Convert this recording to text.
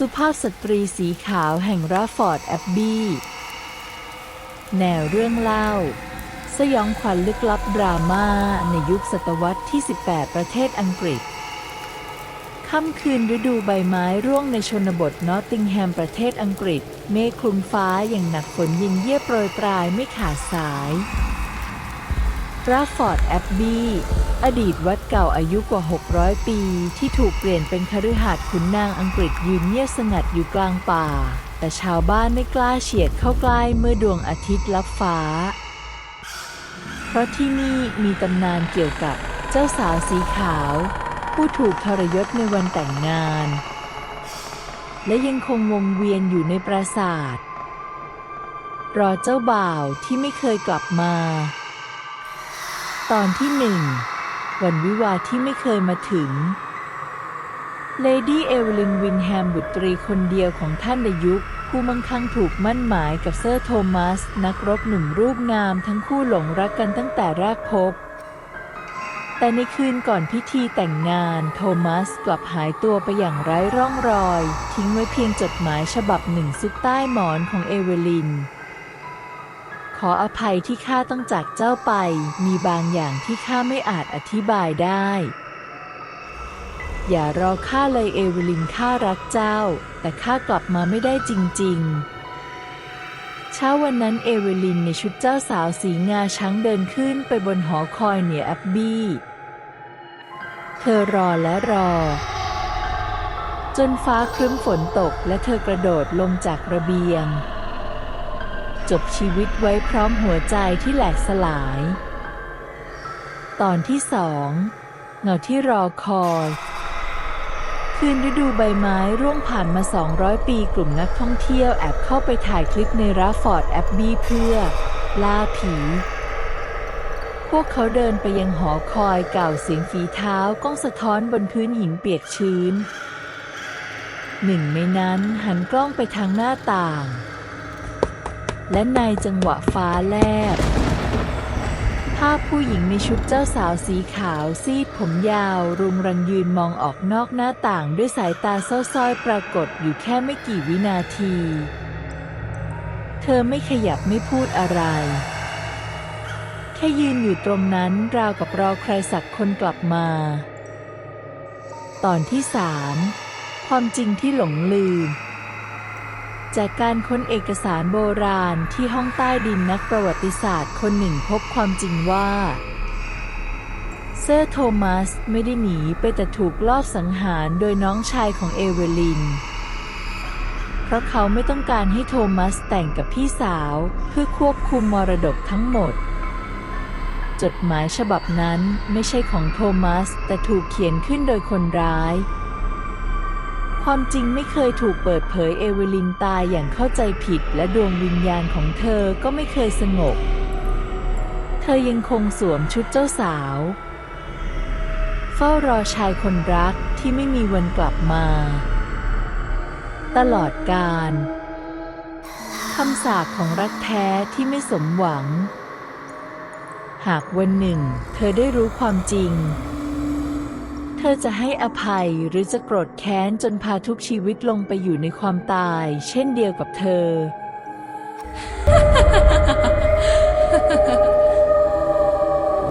สุภาพสตรีสีขาวแห่งราฟอร์ดแอบบี้ แนวเรื่องเล่า สยองขวัญลึกลับดราม่าในยุคศตวรรษที่ 18 ประเทศอังกฤษ ค่ำคืนฤดูใบไม้ร่วงในชนบทนอตติงแฮมประเทศอังกฤษ เมฆคลุมฟ้าอย่างหนักฝนยินเยี่ยโปรยปลายไม่ขาดสาย ราฟอร์ดแอบบี้อดีตวัดเก่าอายุกว่า 600 ปี ที่ถูกเปลี่ยนเป็นคฤหาสน์ขุนนางอังกฤษยืนเงียบสงัดอยู่กลางป่า แต่ชาวบ้านไม่กล้าเฉียดเข้าใกล้เมื่อดวงอาทิตย์ลับฟ้า เพราะที่นี่มีตำนานเกี่ยวกับเจ้าสาวสีขาว ผู้ถูกทรยศในวันแต่งงาน และยังคงวงเวียนอยู่ในปราสาท รอเจ้าบ่าวที่ไม่เคยกลับมา ตอนที่หนึ่งวันวิวาที่ไม่เคยมาถึง เลดี้เอเวลินวินแฮมบุตรีคนเดียวของท่านในยุคผู้มั่งคั่งถูกมั่นหมายกับเซอร์โทมัส นักรบหนุ่มรูปงามทั้งคู่หลงรักกันตั้งแต่แรกพบ แต่ในคืนก่อนพิธีแต่งงานโทมัสกลับหายตัวไปอย่างไร้ร่องรอย ทิ้งไว้เพียงจดหมายฉบับหนึ่งซุกใต้หมอนของเอเวลิน ขออภัยที่ข้าต้องจากเจ้าไป มีบางอย่างที่ข้าไม่อาจอธิบายได้ อย่ารอข้าเลยเอเวลินข้ารักเจ้า แต่ข้ากลับมาไม่ได้จริง ๆ เช้าวันนั้นเอเวลินในชุดเจ้าสาวสีงาช้างเดินขึ้นไปบนหอคอยเหนือแอบบี้ เธอรอและรอ จนฟ้าครึ้มฝนตกและเธอกระโดดลงจากระเบียง จบชีวิตไว้พร้อมหัวใจที่แหลกสลาย ตอนที่สองเงาที่รอคอยคืนฤดูใบไม้ร่วงผ่านมา 200 ปีกลุ่มนักท่องเที่ยวแอบเข้าไปถ่ายคลิปในราฟอร์ดแอบบี้เพื่อ ล่าผี พวกเขาเดินไปยังหอคอยเก่าเสียงฝีเท้าก้องสะท้อนบนพื้นหินเปียกชื้น หนึ่งในนั้นหันกล้องไปทางหน้าต่าง และในจังหวะฟ้าแลบ ภาพผู้หญิงในชุดเจ้าสาวสีขาวซีดผมยาว รุงรังยืนมองออกนอกหน้าต่างด้วยสายตาเศร้าซ้อยปรากฏอยู่แค่ไม่กี่วินาที เธอไม่ขยับไม่พูดอะไรแค่ยืนอยู่ตรงนั้นราวกับรอใครสักคนกลับมา ตอนที่สามความจริงที่หลงลืม จากการค้นเอกสารโบราณที่ห้องใต้ดินนักประวัติศาสตร์คนหนึ่งพบความจริงว่า เซอร์โทมัสไม่ได้หนีไปแต่ถูกลอบสังหารโดยน้องชายของเอเวลิน เพราะเขาไม่ต้องการให้โทมัสแต่งกับพี่สาวเพื่อควบคุมมรดกทั้งหมด จดหมายฉบับนั้นไม่ใช่ของโทมัสแต่ถูกเขียนขึ้นโดยคนร้าย ความจริงไม่เคยถูกเปิดเผยเอเวลินตายอย่างเข้าใจผิด และดวงวิญญาณของเธอก็ไม่เคยสงบ เธอยังคงสวมชุดเจ้าสาว เฝ้ารอชายคนรักที่ไม่มีวันกลับมา ตลอดกาลคำสาปของรักแท้ที่ไม่สมหวัง หากวันหนึ่ง เธอได้รู้ความจริง เธอจะให้อภัยหรือจะโกรธแค้นจนพาทุกชีวิตลงไปอยู่ในความตาย เช่นเดียวกับเธอ